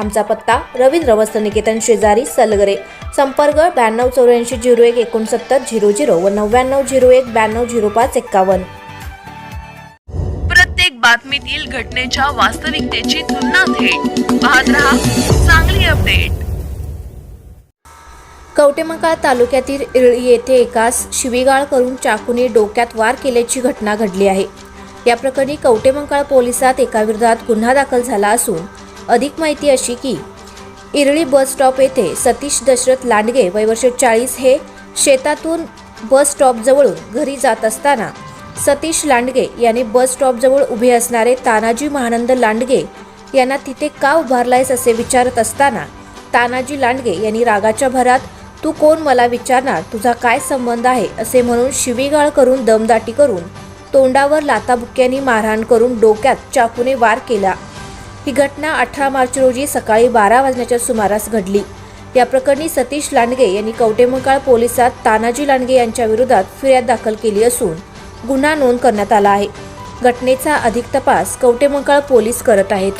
आमचा पत्ता रवींद्र वस्त्र निकेतन शेजारी सलगरे. संपर्क ब्याण्णव चौऱ्याऐंशी झिरो एक एकोणसत्तर झिरो झिरो व नव्याण्णव झिरो एक ब्याण्णव झिरो पाच एक्कावन्न. प्रत्येक बातमीतील घटनेच्या वास्तविकतेची तुलना थेट. पाहत रहा चांगली अपडेट. कवटेमंकाळ तालुक्यातील इरळी येथे एकास शिवीगाळ करून चाकूने डोक्यात वार केल्याची घटना घडली आहे. या प्रकरणी कवटेमंकाळ पोलिसात एकाविरोधात गुन्हा दाखल झाला असून अधिक माहिती अशी की इरळी बस स्टॉप येथे सतीश दशरथ लांडगे वय वर्ष चाळीस हे शेतातून बस स्टॉपजवळून घरी जात असताना सतीश लांडगे यांनी बस स्टॉपजवळ उभे असणारे तानाजी महानंद लांडगे यांना तिथे का उभारलायस असे विचारत असताना तानाजी लांडगे यांनी रागाच्या भरात तू कोण मला विचारणार? तुझा काय संबंध आहे? असे म्हणून शिवीगाळ करून दमदाटी करून तोंडावर लाताबुक्क्यांनी मारहाण करून डोक्यात चाकूने वार केला. ही घटना अठरा मार्च रोजी सकाळी बारा वाजण्याच्या सुमारास घडली. या प्रकरणी सतीश लांडगे यांनी कवटेमंकाळ पोलिसात तानाजी लांडगे यांच्या विरोधात फिर्याद दाखल केली असून गुन्हा नोंद करण्यात आला आहे. घटनेचा अधिक तपास कवटेमंकाळ पोलीस करत आहेत.